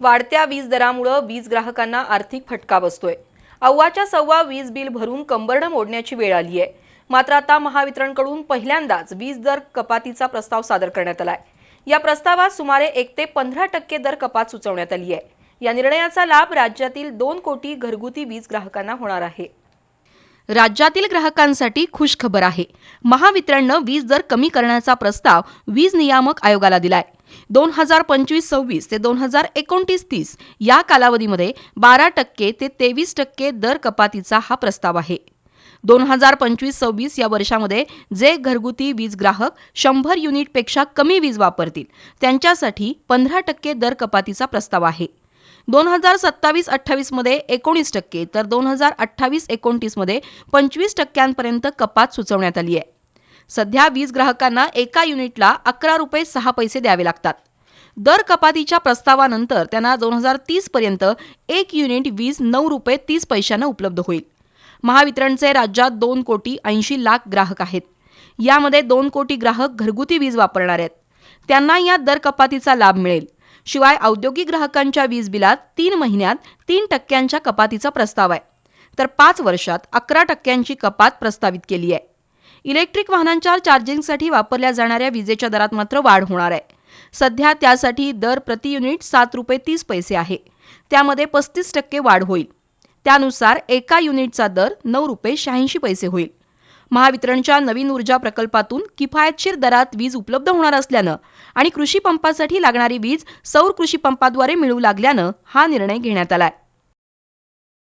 वाढत्या वीज दरामुळं वीज ग्राहकांना आर्थिक फटका बसतोय. अव्वाच्या सव्वा वीज बिल भरून कंबरडं मोडण्याची वेळ आली आहे मात्र आता महावितरणकडून पहिल्यांदाच वीज दर कपातीचा प्रस्ताव सादर करण्यात आलाय. या प्रस्तावात सुमारे एक ते पंधरा टक्के दर कपात सुचवण्यात आली आहे या निर्णयाचा लाभ राज्यातील दोन कोटी घरगुती वीज ग्राहकांना होणार आहे. राज्यातील ग्राहकांसाठी खुश खबर आहे. महावितरणनं वीज दर कमी करण्याचा प्रस्ताव वीज नियामक आयोगाला दिलाय. दोन हजार पंचवीस सव्वीस ते दोन हजार एकोणतीस तीस या कालावधीमध्ये बारा टक्के ते तेवीस टक्के दर कपातीचा हा प्रस्ताव आहे. दोन हजार पंचवीस सव्वीस या वर्षामध्ये जे घरगुती वीज ग्राहक शंभर युनिटपेक्षा कमी वीज वापरतील त्यांच्यासाठी पंधरा टक्के दर कपातीचा प्रस्ताव आहे. दोन हजार सत्तावीस अठ्ठावीसमध्ये एकोणीस टक्के तर दोन हजार अठ्ठावीस एकोणतीसमध्ये पंचवीस टक्क्यांपर्यंत कपात सुचवण्यात आली आहे. सध्या वीज ग्राहकांना एका युनिटला अकरा रुपये सहा पैसे द्यावे लागतात. दर कपातीच्या प्रस्तावानंतर त्यांना दोन हजार तीसपर्यंत एक युनिट वीज नऊ रुपये तीस पैशानं उपलब्ध होईल. महावितरणचे राज्यात दोन कोटी ऐंशी लाख ग्राहक आहेत. यामध्ये दोन कोटी ग्राहक घरगुती वीज वापरणार आहेत. त्यांना या दर कपातीचा लाभ मिळेल. शिवाय औद्योगिक ग्राहकांच्या वीज बिलात तीन महिन्यात तीन टक्क्यांच्या कपातीचा प्रस्ताव आहे. तर पाच वर्षात अकरा टक्क्यांची कपात प्रस्तावित केली आहे. इलेक्ट्रिक वाहनांच्या चार्जिंगसाठी वापरल्या जाणाऱ्या विजेच्या दरात मात्र वाढ होणार आहे. सध्या त्यासाठी दर प्रति युनिट सात रुपये तीस पैसे आहे. त्यामध्ये पस्तीस टक्के वाढ होईल. त्यानुसार एका युनिटचा दर नऊ रुपये शहाऐंशी पैसे होईल. महावितरणच्या नवीन ऊर्जा प्रकल्पातून किफायतशीर दरात वीज उपलब्ध होणार असल्यानं आणि कृषी पंपासाठी लागणारी वीज सौर कृषी पंपाद्वारे मिळू लागल्यानं हा निर्णय घेण्यात आलाय.